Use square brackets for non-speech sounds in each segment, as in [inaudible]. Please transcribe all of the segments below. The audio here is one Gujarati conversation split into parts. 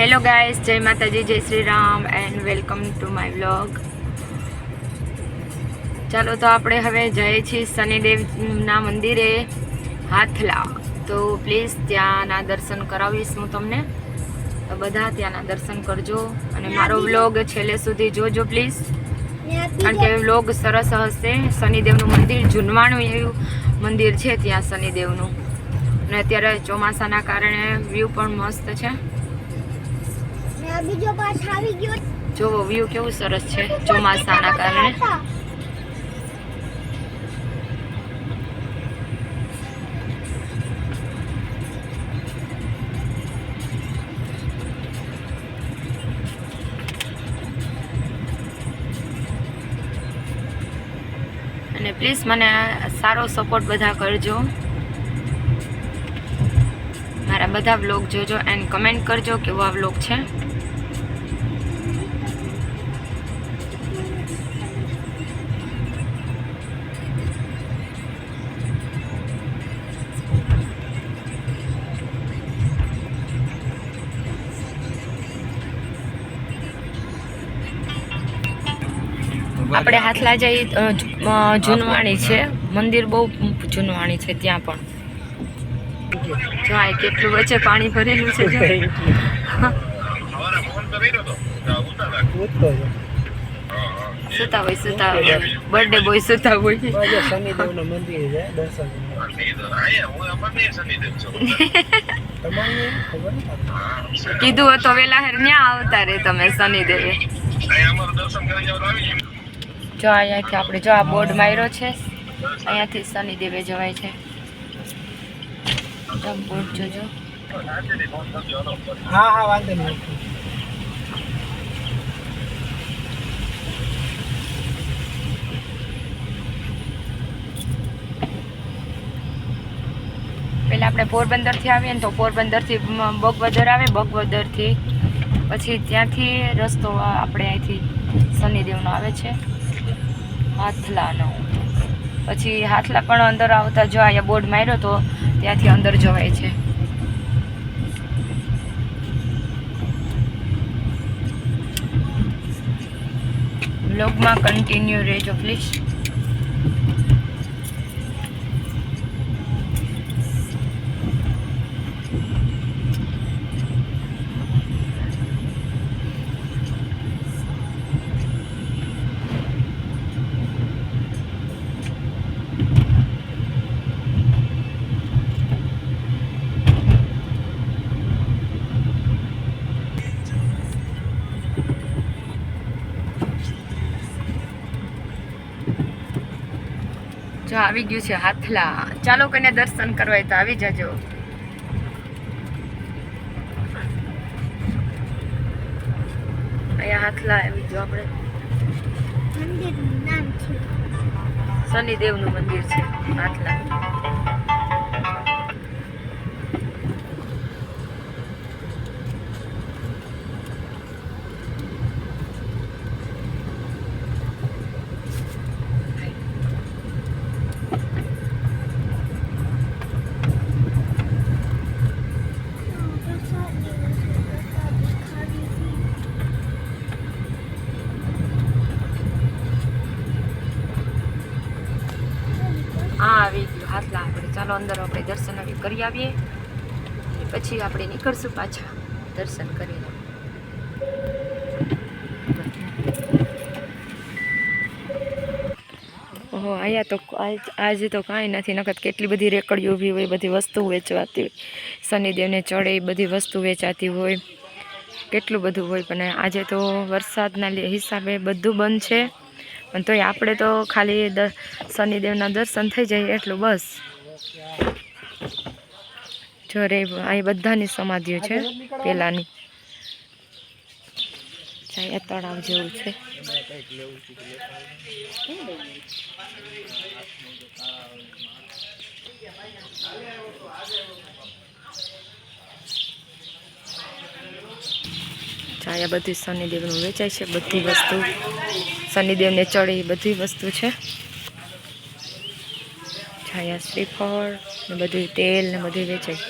હેલો ગાઈસ જય માતાજી જય Shri Ram and welcome to my vlog ચાલો તો આપણે હવે જઈએ છીએ શનિદેવના મંદિરે હાથલા. તો પ્લીઝ ત્યાંના દર્શન કરાવીશ હું તમને. તો બધા ત્યાંના દર્શન કરજો અને મારો વ્લોગ છેલ્લે સુધી જોજો પ્લીઝ કારણ કે વ્લોગ સરસ હશે. શનિદેવનું મંદિર જૂનવાણું એવું મંદિર છે ત્યાં શનિદેવનું. અને અત્યારે ચોમાસાના કારણે વ્યૂ પણ મસ્ત છે. બીજો પાઠ આવી ગયો. જોવો વ્યૂ કેવું સરસ છે ચોમાસાના કારણે. અને પ્લીઝ મને સારો સપોર્ટ બધા કરજો. મારા બધા વ્લોગ જોજો એન્ડ કમેન્ટ કરજો કેવો આ વ્લોગ છે. આપણે હાથલા જઈ જૂનવાણી છે મંદિર બહુ જૂનવાણી છે ત્યાં પણ જો કેટલું વચ્ચે પાણી ભરેલું છે. સુતા હોય સુતા હોય બર્થડે બોય સુતા હોય? કીધું હતો વેલા ન્યા આવતા રે તમે, શનિદેવે જો અહીંયાથી આપણે જો આ બોર્ડ માર્યો છે અહીંયાથી શનિદેવે જવાય છે. બોર્ડ જોજો. હા હા વાંધો નહીં. પહેલાં આપણે પોરબંદરથી આવીએ ને તો પોરબંદરથી બગવદર આવે બગવદરથી પછી ત્યાંથી રસ્તો આપણે અહીંથી શનિદેવનો આવે છે. હાથલાનો પછી હાથલા પણ અંદર આવતા જો અહીંયા બોર્ડ માર્યો તો ત્યાંથી અંદર જવાય છે. બ્લોગમાં કન્ટિન્યુ રહેજો પ્લીઝ જો આવી ગયું છે હાથલા. ચાલો કોઈને દર્શન કરવા તો આવી જજો. અહીંયા હાથલા આવી જો આપણે. શનિદેવનું મંદિર છે હાથલા. ચાલો અંદર આપણે દર્શન હવે કરી આવીએ. પછી આપણે નીકળશું પાછા દર્શન કરીને. ઓહો, અહીંયા તો આજે તો કાંઈ નથી નખત કેટલી બધી રેકડીઓ ઊભી હોય, બધી વસ્તુ વેચવાતી હોય. શનિદેવને ચડે બધી વસ્તુ વેચાતી હોય. કેટલું બધું હોય, પણ આજે તો વરસાદના હિસાબે બધું બંધ છે. પણ તોય આપણે તો ખાલી દ- શનિદેવના દર્શન થઈ જાય એટલું બસ. જો રે, અહીં બધાની સમાધિઓ છે, પેલાની. ચાયા તળાવ જેવું છે. ચાયા બધી શનિદેવનું વેચાય છે, બધી વસ્તુ. શનિદેવને ચડી બધી વસ્તુ છે. છાયા શ્રીફળ ને બધું તેલ ને બધું વેચાય.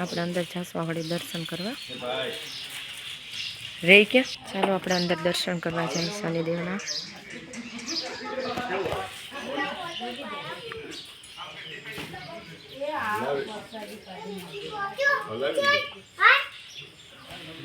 આપણે અંદર જાશું આગળ દર્શન કરવા. રહી ગયા ચાલો આપણે અંદર દર્શન કરવા જઈએ શનિદેવના. હલાવી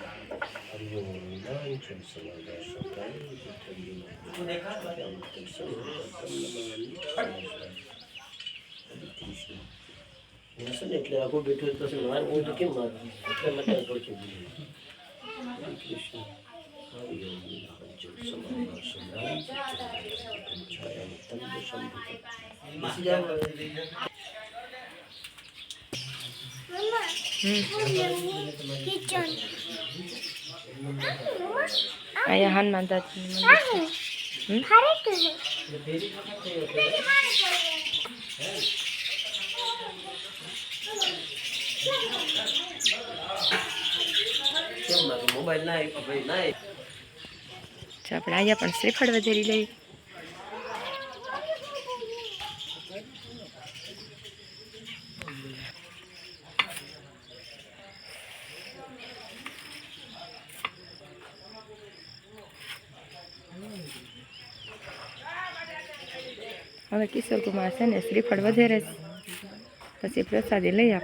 તો બાપુ. તું દેખા એટલે આખો બેઠો પછી માર હું તો કેમ માર એટલે માટે કૃષ્ણ કિચન અહીંયા હનુમાન દાદાનું મંદિર આપણે અહીંયા પણ શ્રીફળ વધેરી લઈએ હવે કિશોર કુમાર છે ને શ્રીફળ વધારે છે. પછી પ્રસાદી લઈ ને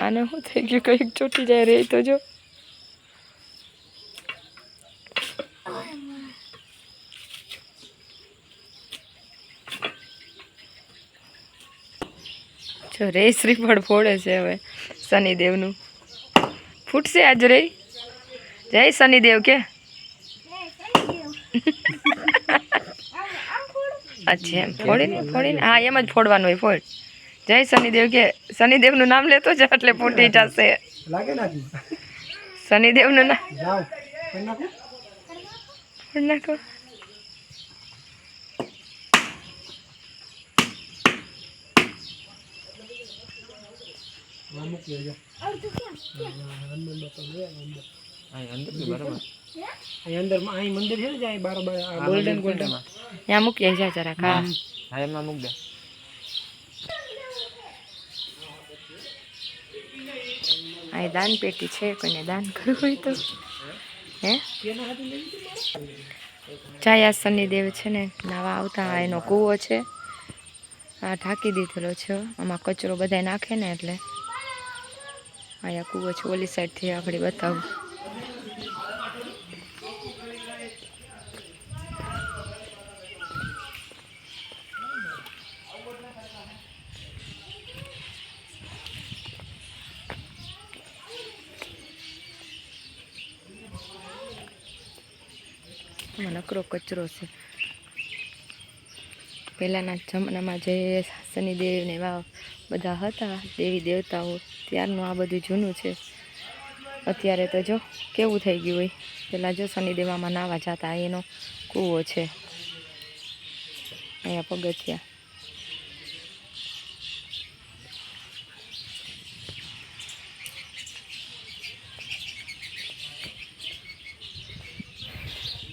આને શું થઈ ગયું? કંઈક ચોટી જાય રે તો જો. જો રે શ્રીફળ ફોડે છે હવે શનિદેવનું. ફૂટશે આજ રે. જય શનિદેવ કે? અચ્છા એમ ફોડીને ફોડીને. હા એમ જ ફોડવાનું હોય ફોડ. જય શનિદેવ કે? શનિદેવનું નામ લેતો જ એટલે ફૂટી જશે. શનિદેવનું નામ ફોડ નાખો હા મૂકી દેજો હનુમાન બાપા જોયા અંદર અહીં અંદર અહીં મંદિર છે ને જ્યાં બાર બાર ગોલ્ડન ગોલ્ડન ત્યાં મૂકી જા જરાક હા હા એમાં મૂક દે આ દાન પેટી છે કોઈને દાન કરવું હોય તો હે ચાયા શનિદેવ છે ને નાવા આવતા એનો કૂવો છે આ ઢાંકી દીધેલો છે. આમાં કચરો બધાય નાખે ને એટલે અહીંયા કૂવો છે, ઓલી સાઈડથી આપણે બતાવું. નકરો કચરો છે. પહેલાંના જમાનામાં જે શનિદેવ ને એવા બધા હતા, દેવી દેવતાઓ ત્યારનું આ બધું જૂનું છે. અત્યારે તો જો, કેવું થઈ ગયું હોય. પહેલાં જો શનિદેવામાં નાવા જતા, એનો કૂવો છે. અહીંયા પગથિયા.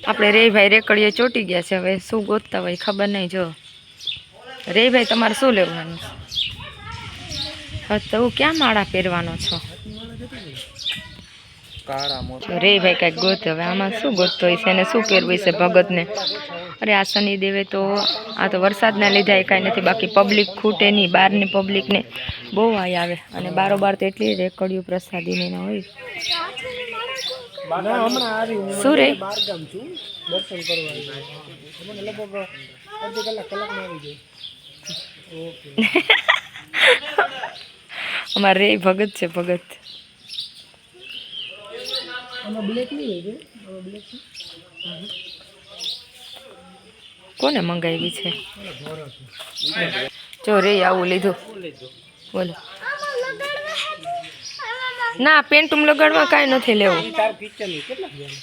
આપણે રેભાઈ રેકડીએ ચોટી ગયા છે, હવે શું ગોતતા હોય ખબર નહીં, જો. રેભાઈ તમારે શું લેવાનું તો ક્યાં માળા પહેરવાનો છો? રે ભાઈ કાંઈક ગોત. હવે આમાં શું ગોતતો હોય છે અને શું પહેરવું છે ભગતને? અરે આ શનિદેવે તો આ તો વરસાદના લીધે એ કાંઈ નથી બાકી પબ્લિક ખૂટે નહીં બહારની પબ્લિકને બહુ આય આવે. અને બારોબાર તો એટલી રેકડીઓ પ્રસાદીને હોય. ના હમણાં આવી હું શું રે? કલાક [laughs] કલાકમાં આવી જાય ઓકે અમારે રે ભગત છે ભગત. કોને મંગાવી છે? જો રે આવું લીધું. બોલો. ના પેન્ટુમ લગાડવા કાંઈ નથી લેવું તાર કિચન કેટલા ગયા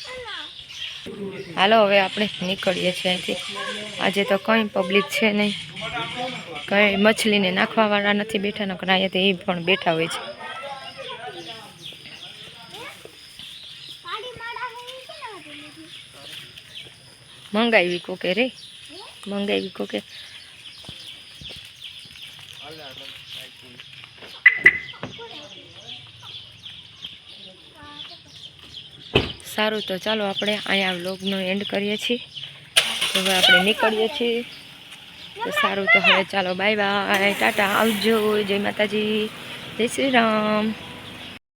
હાલો, હવે આપણે નીકળીએ છીએ અહીંથી. આજે તો કંઈ પબ્લિક છે નહીં. કંઈ મછલીને નાખવાવાળા નથી બેઠા, નકર અહીંયા તો એ પણ બેઠા હોય છે? મંગાવી કોકે રે? મંગાવી કોકે? સારું, તો ચાલો આપણે અહીંયા વ્લોગનો એન્ડ કરીએ છીએ. હવે આપણે નીકળીએ છીએ. તો સારું, તો હવે ચાલો બાય બાય ટાટા, આવજો. જય માતાજી. જય શ્રી રામ.